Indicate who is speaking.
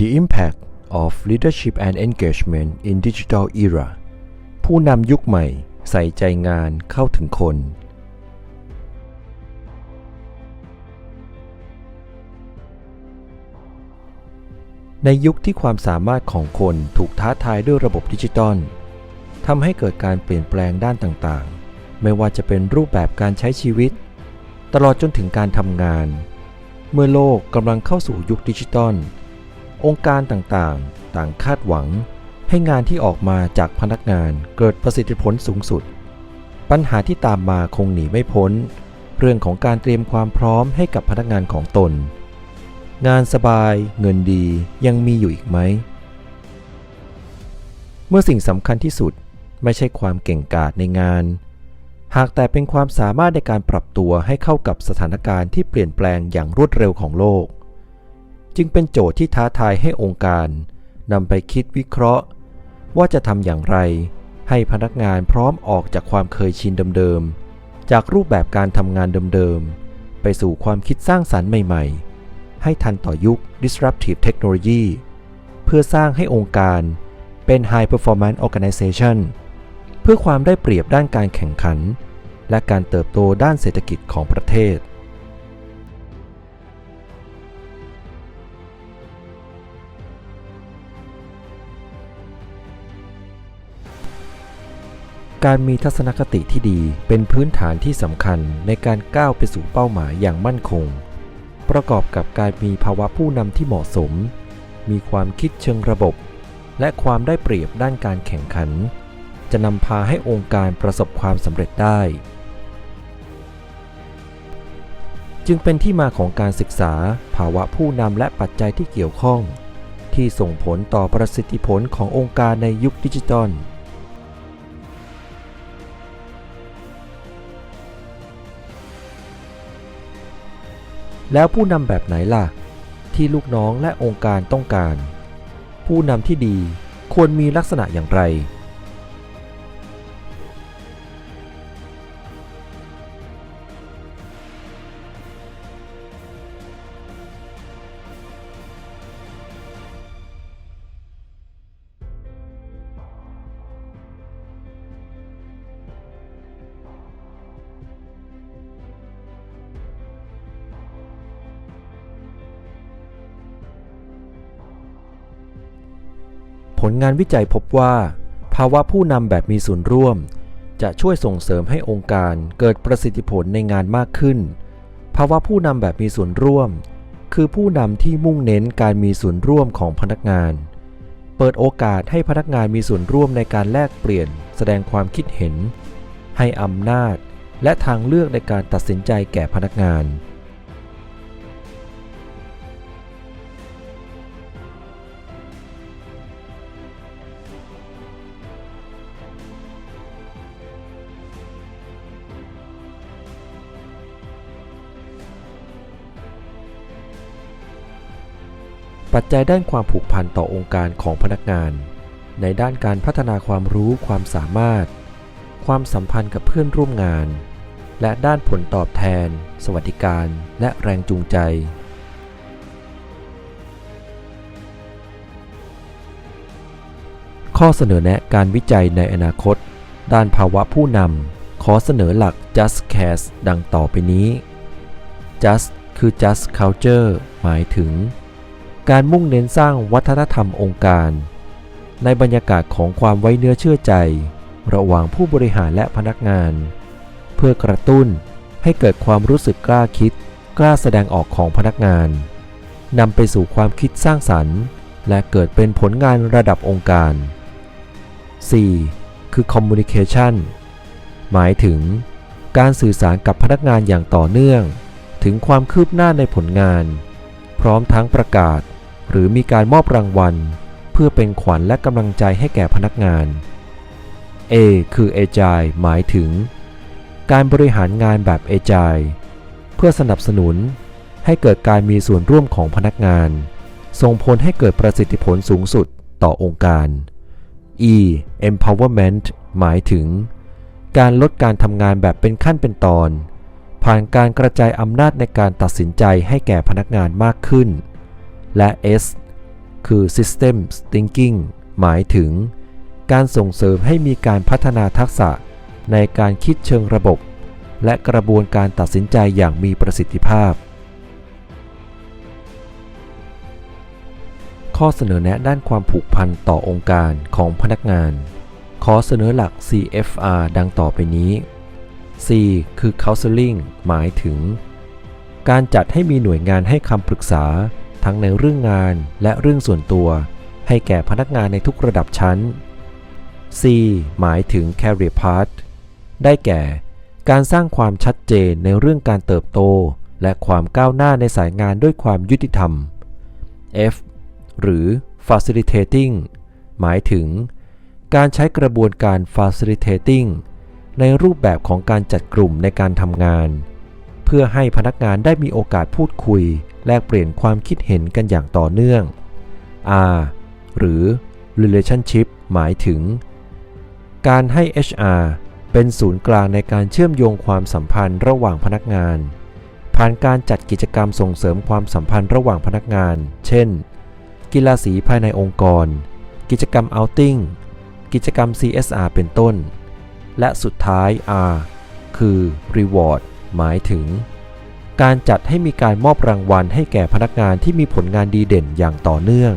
Speaker 1: The Impact of Leadership and Engagement in Digital Era ผู้นำยุคใหม่ ใส่ใจงานเข้าถึงคน ในยุคที่ความสามารถของคนถูกท้าทายด้วยระบบดิจิตอลทำให้เกิดการเปลี่ยนแปลงด้านต่างๆ ไม่ว่าจะเป็นรูปแบบการใช้ชีวิต ตลอดจนถึงการทำงาน เมื่อโลกกำลังเข้าสู่ยุคดิจิตอลองค์การต่างๆ ต่างคาดหวัง ให้งานที่ออกมาจากพนักงานเกิดประสิทธิผลสูงสุด ปัญหาที่ตามมาคงหนีไม่พ้น เรื่องของการเตรียมความพร้อมให้กับพนักงานของตน งานสบาย เงินดียังมีอยู่อีกไหม เมื่อสิ่งสำคัญที่สุดไม่ใช่ความเก่งกาจในงาน หากแต่เป็นความสามารถในการปรับตัวให้เข้ากับสถานการณ์ที่เปลี่ยนแปลงอย่างรวดเร็วของโลก จึงเป็นโจทย์ที่ท้าทายให้องค์การนำไปคิดวิเคราะห์ ว่าจะทำอย่างไร ให้พนักงานพร้อมออกจากความเคยชินเดิมๆ จากรูปแบบการทำงานเดิมๆ ไปสู่ความคิดสร้างสรรค์ใหม่ๆ ให้ทันต่อยุค disruptive technology เพื่อสร้างให้องค์การเป็น high performance organization เพื่อความได้เปรียบด้านการแข่งขัน และการเติบโตด้านเศรษฐกิจของประเทศ การมีทัศนคติที่ดีเป็นพื้นฐานที่สำคัญในการก้าวไปสู่เป้าหมายอย่างมั่นคง ประกอบกับการมีภาวะผู้นำที่เหมาะสม มีความคิดเชิงระบบ และความได้เปรียบด้านการแข่งขัน จะนำพาให้องค์การประสบความสำเร็จได้ จึงเป็นที่มาของการศึกษาภาวะผู้นำและปัจจัยที่เกี่ยวข้อง ที่ส่งผลต่อประสิทธิผลขององค์การในยุคดิจิตอล แล้วผู้นำแบบไหนล่ะ ที่ลูกน้องและองค์การต้องการ ผู้นำที่ดีควรมีลักษณะอย่างไร ลงานวิจัยพบว่า ภาวะผู้นำแบบมีส่วนร่วม จะช่วยส่งเสริมให้องค์การเกิดประสิทธิผลในงานมากขึ้น ภาวะผู้นำแบบมีส่วนร่วม คือผู้นำที่มุ่งเน้นการมีส่วนร่วมของพนักงาน เปิดโอกาสให้พนักงานมีส่วนร่วมในการแลกเปลี่ยน แสดงความคิดเห็น ให้อำนาจ และทางเลือกในการตัดสินใจแก่พนักงาน ปัจจัยด้านความผูกพันต่อองค์การของพนักงาน ในด้านการพัฒนาความรู้ความสามารถ ความสัมพันธ์กับเพื่อนร่วมงาน และด้านผลตอบแทน สวัสดิการ และแรงจูงใจ ข้อเสนอแนะการวิจัยในอนาคต ด้านภาวะผู้นำขอเสนอหลัก just case ดังต่อไปนี้ just คือ just culture หมายถึง การมุ่งเน้นสร้างวัฒนธรรมองค์การ ในบรรยากาศของความไว้เนื้อเชื่อใจ ระหว่างผู้บริหารและพนักงาน เพื่อกระตุ้นให้เกิดความรู้สึกกล้าคิด กล้าแสดงออกของพนักงานนำไปสู่ความคิดสร้างสรรค์ และเกิดเป็นผลงานระดับองค์การ 4. คือ communication หมายถึง การสื่อสารกับพนักงานอย่างต่อเนื่อง ถึงความคืบหน้าในผลงาน พร้อมทั้งประกาศ หรือมีการมอบรางวัล เพื่อเป็นขวัญและกำลังใจให้แก่พนักงาน A คือ Agile หมายถึง การบริหารงานแบบเอจายเพื่อสนับสนุนให้เกิดการมีส่วนร่วมของพนักงาน ส่งผลให้เกิดประสิทธิผลสูงสุดต่อองค์การ E empowerment หมายถึง การลดการทำงานแบบเป็นขั้นเป็นตอน ผ่านการกระจายอำนาจในการตัดสินใจให้แก่พนักงานมากขึ้น และ S คือ system thinking หมายถึง การส่งเสริมให้มีการพัฒนาทักษะในการคิดเชิงระบบ และกระบวนการตัดสินใจอย่างมีประสิทธิภาพ ข้อเสนอแนะด้านความผูกพันต่อองค์การของพนักงาน ขอเสนอหลัก CFR ดังต่อไปนี้ C คือ counseling หมายถึง การจัดให้มีหน่วยงานให้คำปรึกษา ทั้งในเรื่องงานและเรื่องส่วนตัว ให้แก่พนักงานในทุกระดับชั้น C หมายถึง career path ได้แก่ การสร้างความชัดเจนในเรื่องการเติบโต และความก้าวหน้าในสายงานด้วยความยุติธรรม F หรือ facilitating หมายถึง การใช้กระบวนการ facilitating ในรูปแบบของการจัดกลุ่มในการทำงาน เพื่อให้พนักงานได้มีโอกาสพูดคุย แลกเปลี่ยนความคิดเห็นกันอย่างต่อเนื่อง R หรือ relationship หมายถึง การให้ HR เป็นศูนย์กลางในการเชื่อมโยงความสัมพันธ์ระหว่างพนักงาน ผ่านการจัดกิจกรรมส่งเสริมความสัมพันธ์ระหว่างพนักงาน เช่น กีฬาสีภายในองค์กร กิจกรรม outing กิจกรรม CSR เป็นต้น และสุดท้าย R คือ reward หมายถึง การจัดให้มีการมอบรางวัลให้แก่พนักงานที่มีผลงานดีเด่นอย่างต่อเนื่อง